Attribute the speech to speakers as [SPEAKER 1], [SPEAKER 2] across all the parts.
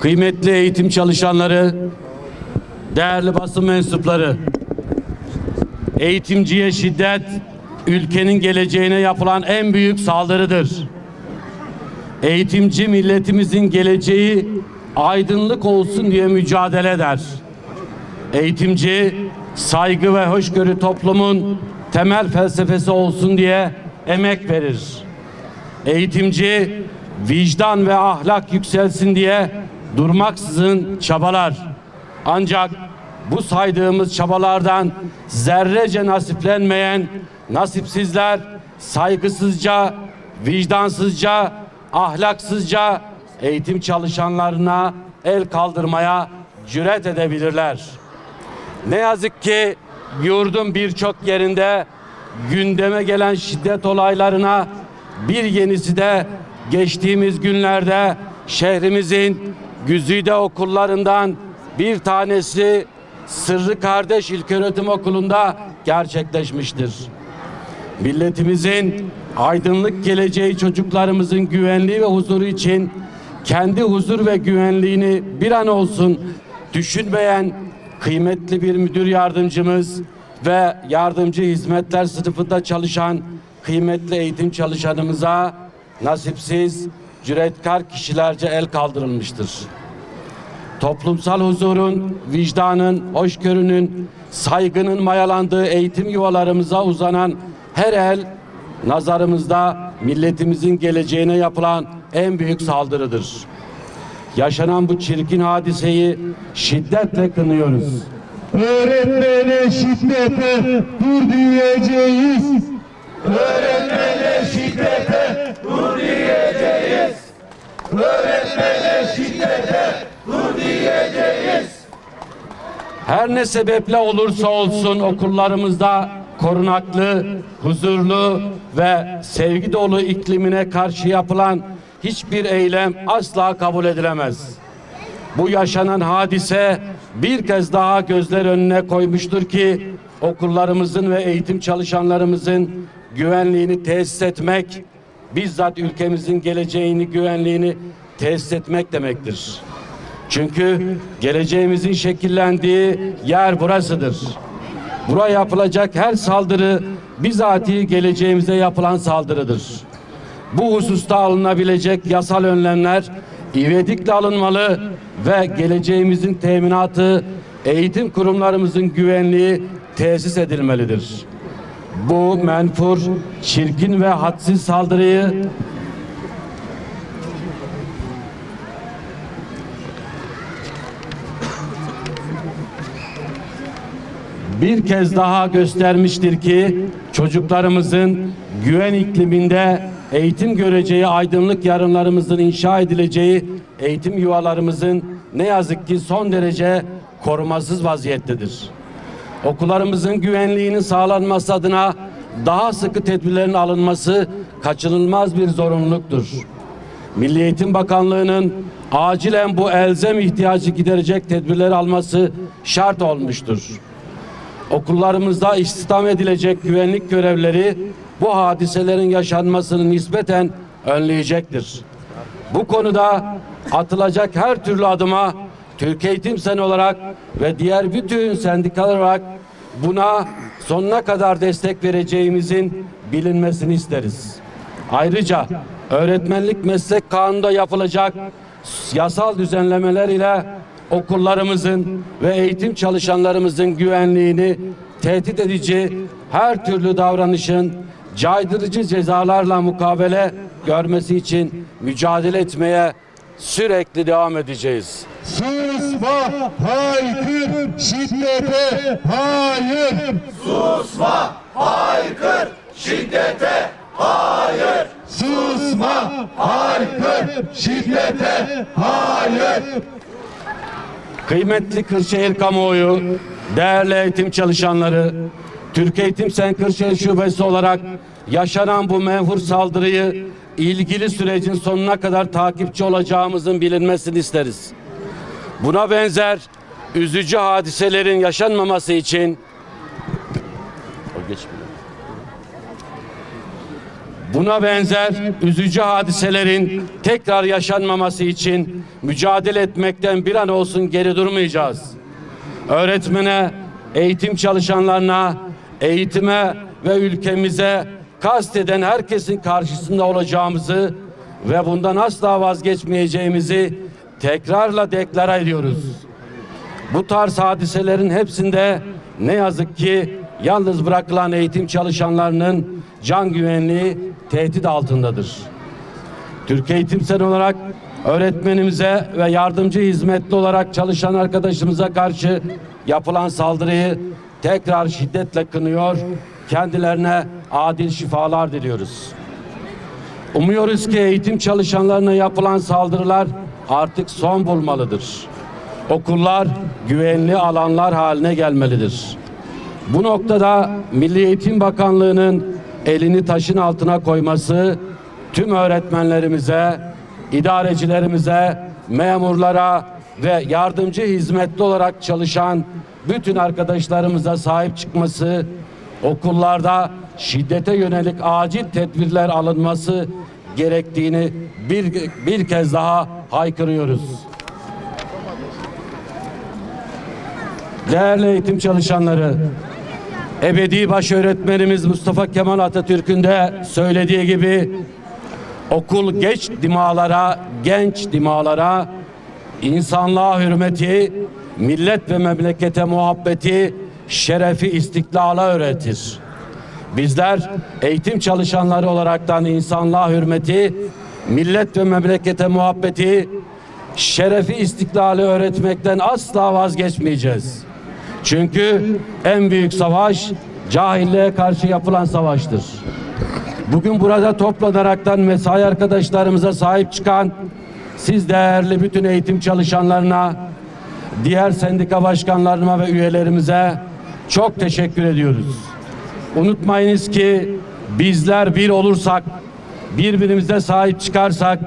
[SPEAKER 1] Kıymetli eğitim çalışanları, değerli basın mensupları, eğitimciye şiddet ülkenin geleceğine yapılan en büyük saldırıdır. Eğitimci milletimizin geleceği aydınlık olsun diye mücadele eder. Eğitimci saygı ve hoşgörü toplumun temel felsefesi olsun diye emek verir. Eğitimci vicdan ve ahlak yükselsin diye durmaksızın çabalar. Ancak bu saydığımız çabalardan zerrece nasiplenmeyen nasipsizler saygısızca, vicdansızca, ahlaksızca eğitim çalışanlarına el kaldırmaya cüret edebilirler. Ne yazık ki yurdun birçok yerinde gündeme gelen şiddet olaylarına bir yenisi de geçtiğimiz günlerde şehrimizin güzide okullarından bir tanesi Sırrı Kardeş İlköğretim Okulu'nda gerçekleşmiştir. Milletimizin aydınlık geleceği çocuklarımızın güvenliği ve huzuru için kendi huzur ve güvenliğini bir an olsun düşünmeyen kıymetli bir müdür yardımcımız ve yardımcı hizmetler sınıfında çalışan kıymetli eğitim çalışanımıza nasipsiz, cüretkar kişilerce el kaldırılmıştır. Toplumsal huzurun, vicdanın, hoşgörünün, saygının mayalandığı eğitim yuvalarımıza uzanan her el nazarımızda milletimizin geleceğine yapılan en büyük saldırıdır. Yaşanan bu çirkin hadiseyi şiddetle kınıyoruz.
[SPEAKER 2] Öğretmene şiddete dur diyeceğiz. Öğretmene şiddete dur diyeceğiz. Öğretmene şiddete dur diyeceğiz.
[SPEAKER 1] Her ne sebeple olursa olsun okullarımızda korunaklı, huzurlu ve sevgi dolu iklimine karşı yapılan hiçbir eylem asla kabul edilemez. Bu yaşanan hadise bir kez daha gözler önüne koymuştur ki okullarımızın ve eğitim çalışanlarımızın güvenliğini tesis etmek bizzat ülkemizin geleceğini, güvenliğini tesis etmek demektir. Çünkü geleceğimizin şekillendiği yer burasıdır. Buraya yapılacak her saldırı bizatihi geleceğimize yapılan saldırıdır. Bu hususta alınabilecek yasal önlemler ivedilikle alınmalı ve geleceğimizin teminatı eğitim kurumlarımızın güvenliği tesis edilmelidir. Bu menfur, çirkin ve hadsiz saldırıyı bir kez daha göstermiştir ki çocuklarımızın güven ikliminde eğitim göreceği aydınlık yarınlarımızın inşa edileceği eğitim yuvalarımızın ne yazık ki son derece korumasız vaziyettedir. Okullarımızın güvenliğinin sağlanması adına daha sıkı tedbirlerin alınması kaçınılmaz bir zorunluluktur. Milli Eğitim Bakanlığı'nın acilen bu elzem ihtiyacı giderecek tedbirler alması şart olmuştur okullarımızda istihdam edilecek güvenlik görevleri bu hadiselerin yaşanmasını nispeten önleyecektir. Bu konuda atılacak her türlü adıma Türk Eğitim Sen olarak ve diğer bütün sendikalar olarak buna sonuna kadar destek vereceğimizin bilinmesini isteriz. Ayrıca öğretmenlik meslek kanununda yapılacak yasal düzenlemeler ile okullarımızın ve eğitim çalışanlarımızın güvenliğini tehdit edici her türlü davranışın caydırıcı cezalarla mukabele görmesi için mücadele etmeye sürekli devam edeceğiz.
[SPEAKER 2] Susma, haykır, şiddete, hayır. Susma, haykır, şiddete, hayır.
[SPEAKER 1] Kıymetli Kırşehir kamuoyu, değerli eğitim çalışanları, Türk Eğitim Sen Kırşehir Şubesi olarak yaşanan bu menfur saldırıyı ilgili sürecin sonuna kadar takipçi olacağımızın bilinmesini isteriz. Buna benzer üzücü hadiselerin yaşanmaması için geçmiyor. Buna benzer üzücü hadiselerin tekrar yaşanmaması için mücadele etmekten bir an olsun geri durmayacağız. Öğretmene, eğitim çalışanlarına, eğitime ve ülkemize kasteden herkesin karşısında olacağımızı ve bundan asla vazgeçmeyeceğimizi tekrarla deklara ediyoruz. Bu tarz hadiselerin hepsinde ne yazık ki yalnız bırakılan eğitim çalışanlarının can güvenliği tehdit altındadır. Türk Eğitim Sen olarak öğretmenimize ve yardımcı hizmetli olarak çalışan arkadaşımıza karşı yapılan saldırıyı tekrar şiddetle kınıyor, kendilerine adil şifalar diliyoruz. Umuyoruz ki eğitim çalışanlarına yapılan saldırılar artık son bulmalıdır. Okullar güvenli alanlar haline gelmelidir. Bu noktada Milli Eğitim Bakanlığı'nın elini taşın altına koyması tüm öğretmenlerimize, idarecilerimize, memurlara ve yardımcı hizmetli olarak çalışan bütün arkadaşlarımıza sahip çıkması, okullarda şiddete yönelik acil tedbirler alınması gerektiğini bir, bir kez daha haykırıyoruz. Değerli eğitim çalışanları, ebedi baş öğretmenimiz Mustafa Kemal Atatürk'ün de söylediği gibi okul geç dimalara, genç dimalara, insanlığa hürmeti, millet ve memlekete muhabbeti, şerefi istiklala öğretir. Bizler eğitim çalışanları olaraktan insanlığa hürmeti, millet ve memlekete muhabbeti, şerefi istiklali öğretmekten asla vazgeçmeyeceğiz. Çünkü en büyük savaş cahilliğe karşı yapılan savaştır. Bugün burada toplanaraktan mesai arkadaşlarımıza sahip çıkan siz değerli bütün eğitim çalışanlarına, diğer sendika başkanlarıma ve üyelerimize çok teşekkür ediyoruz. Unutmayınız ki bizler bir olursak, birbirimize sahip çıkarsak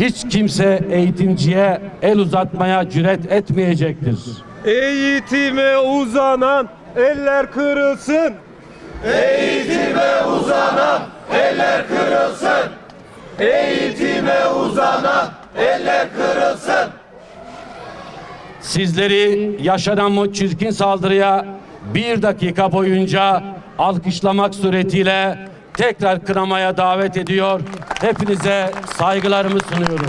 [SPEAKER 1] hiç kimse eğitimciye el uzatmaya cüret etmeyecektir.
[SPEAKER 3] Eğitime uzanan eller kırılsın.
[SPEAKER 2] Eğitime uzanan eller kırılsın. Eğitime uzanan eller kırılsın.
[SPEAKER 1] Sizleri yaşanan bu çirkin saldırıya bir dakika boyunca alkışlamak suretiyle tekrar kınamaya davet ediyor. Hepinize saygılarımı sunuyorum.